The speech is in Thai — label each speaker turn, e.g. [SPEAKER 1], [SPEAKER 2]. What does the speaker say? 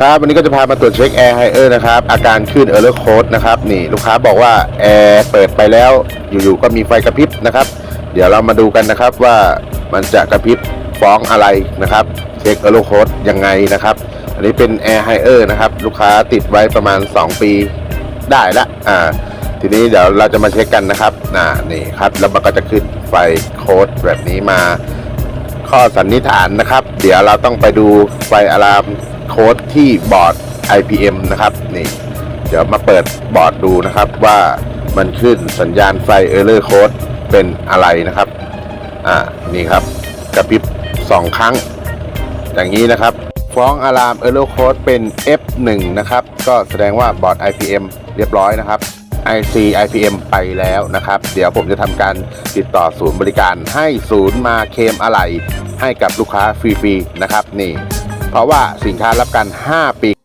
[SPEAKER 1] ครับวันนี้ก็จะพามาตรวจเช็คแอร์ไฮเออร์นะครับ อาการขึ้นเออร์เลอร์โคดนะครับนี่ลูกค้าบอกว่าแอร์เปิดไปแล้วอยู่ๆก็มีไฟกระพริบนะครับ เดี๋ยวเรามาดูกันนะครับว่ามันจะกระพริบฟ้องอะไรนะครับ เช็คเออร์เลอร์โคดยังไงนะครับ อันนี้เป็นแอร์ไฮเออร์นะครับ ลูกค้าติดไว้ประมาณ 2 ปีได้ละอ่าทีนี้เดี๋ยวเราจะมาเช็คกันนะครับอ่านี่ครับแล้วมันก็จะขึ้นไฟโค้ดแบบนี้มา ข้อสันนิษฐานนะครับ เดี๋ยวเราต้องไปดูไฟอะลามโค้ดที่บอร์ด IPM นะครับนี่เดี๋ยวมาเปิดบอร์ดดูนะครับว่ามันขึ้นสัญญาณไฟ Error Code เป็นอะไรนะครับ อ่า นี่ครับ กระพริบสองครั้ง อย่างนี้นะครับ ฟ้องอะลาม Error Code เป็น F1 นะครับ ก็แสดงว่าบอร์ด IPM เรียบร้อยนะครับ IC IPM ไปแล้วนะครับ เดี๋ยวผมจะทำการติดต่อศูนย์บริการให้ศูนย์มาเคมอะไหล่ให้กับลูกค้าฟรีๆนะครับนี่ เพราะว่าสินค้ารับการ 5 ปี